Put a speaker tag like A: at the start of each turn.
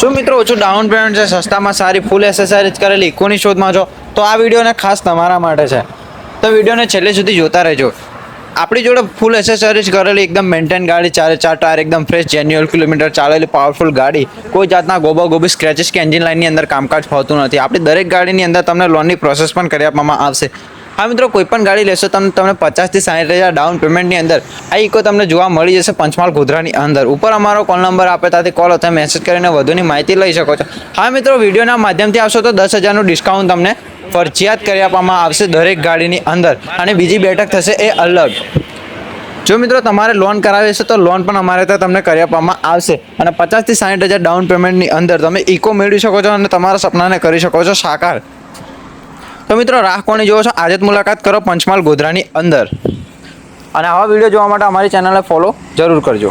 A: શું મિત્રો, ઓછું ડાઉન પેમેન્ટ છે, સસ્તામાં સારી ફૂલ એસેસરીઝ કરેલી ઇકોની શોધમાં છો? તો આ વિડીયોને ખાસ તમારા માટે છે. તો વિડીયોને છેલ્લે સુધી જોતા રહેજો. આપણી જોડે ફૂલ એસેસરીઝ કરેલી, એકદમ મેન્ટેન ગાડી, ચારે ચાર ટાયર એકદમ ફ્રેશ જેન્યુઅલ કિલોમીટર ચાલેલી પાવરફુલ ગાડી. કોઈ જાતના ગોબા ગોબી સ્ક્રેચિસ કે એન્જિન લાઇનની અંદર કામકાજ થતું નથી. આપણી દરેક ગાડીની અંદર તમને લોનની પ્રોસેસ પણ કરી આપવામાં આવશે. હા મિત્રો, કોઈ પણ ગાડી લેશો તમને તમને પચાસથી સાઠ હજાર ડાઉન પેમેન્ટની અંદર આ ઇકો તમને જોવા મળી જશે પંચમહાલ ગોધરાની અંદર. ઉપર અમારો કોલ નંબર આપે, ત્યાંથી કોલ અથવા મેસેજ કરીને વધુની માહિતી લઈ શકો છો. હા મિત્રો, વિડીયોના માધ્યમથી આવશો તો દસ હજારનું ડિસ્કાઉન્ટ તમને ફરજિયાત કરી આપવામાં આવશે દરેક ગાડીની અંદર. અને બીજી બેઠક થશે એ અલગ. જો મિત્રો, તમારે લોન કરાવી છે તો લોન પણ અમારે ત્યાં તમને કરી આપવામાં આવશે. અને પચાસથી સાઠ હજાર ડાઉન પેમેન્ટની અંદર તમે ઇકો મેળવી શકો છો અને તમારા સપનાને કરી શકો છો સાકાર. તો મિત્રો, રાહ કોની જોવો છો? આજે જ મુલાકાત કરો પંચમહાલ ગોધરાની અંદર. અને આવા વીડિયો જોવા માટે અમારી ચેનલને ફોલો જરૂર કરજો.